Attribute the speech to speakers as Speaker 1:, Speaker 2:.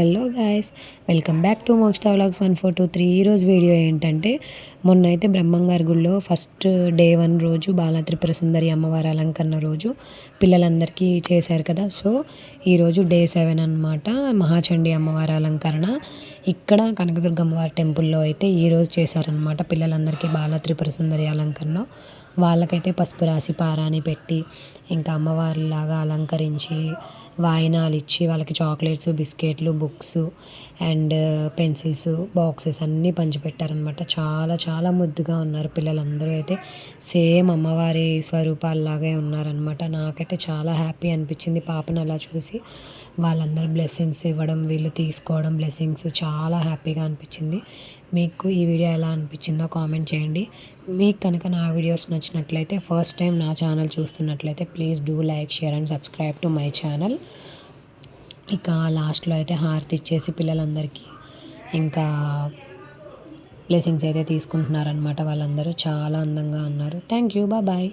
Speaker 1: Hello guys welcome back to Moxta vlogs one four two three. ఈరోజు video ఏంటంటే మొన్న అయితే బ్రహ్మంగారి గుడిలో ఫస్ట్ డే వన్ రోజు బాల త్రిపుర సుందరి అమ్మవారి అలంకరణ రోజు పిల్లలందరికీ చేశారు కదా. సో ఈరోజు డే సెవెన్ అనమాట మహాచండి అమ్మవారి అలంకరణ. ఇక్కడ కనకదుర్గమ్మవారి టెంపుల్లో అయితే ఈరోజు చేశారనమాట పిల్లలందరికీ బాల త్రిపుర సుందరి అలంకరణ. వాళ్ళకైతే పసుపు రాసి పారాని పెట్టి ఇంకా అమ్మవారిలాగా అలంకరించి వాయినాలు ఇచ్చి వాళ్ళకి చాక్లెట్స్ బిస్కెట్లు books and uh, pencils boxes అన్నీ పంచిపెట్టారనమాట. చాలా చాలా ముద్దుగా ఉన్నారు పిల్లలందరూ అయితే. సేమ్ అమ్మవారి స్వరూపాల్లాగే ఉన్నారనమాట. నాకైతే చాలా హ్యాపీ అనిపించింది పాపను అలా చూసి. వాళ్ళందరూ బ్లెస్సింగ్స్ ఇవ్వడం వీళ్ళు తీసుకోవడం బ్లెస్సింగ్స్ చాలా హ్యాపీగా అనిపించింది. మీకు ఈ వీడియో ఎలా అనిపించిందో కామెంట్ చేయండి. మీకు కనుక నా వీడియోస్ నచ్చినట్లయితే ఫస్ట్ టైం నా ఛానల్ చూస్తున్నట్లయితే please do like share and subscribe to my channel. ఇక లాస్ట్లో అయితే హారతి ఇచ్చేసి పిల్లలందరికీ ఇంకా బ్లెస్సింగ్స్ అయితే తీసుకుంటున్నారనమాట వాళ్ళందరూ. చాలా అందంగా ఉన్నారు. Thank you. బాయ్.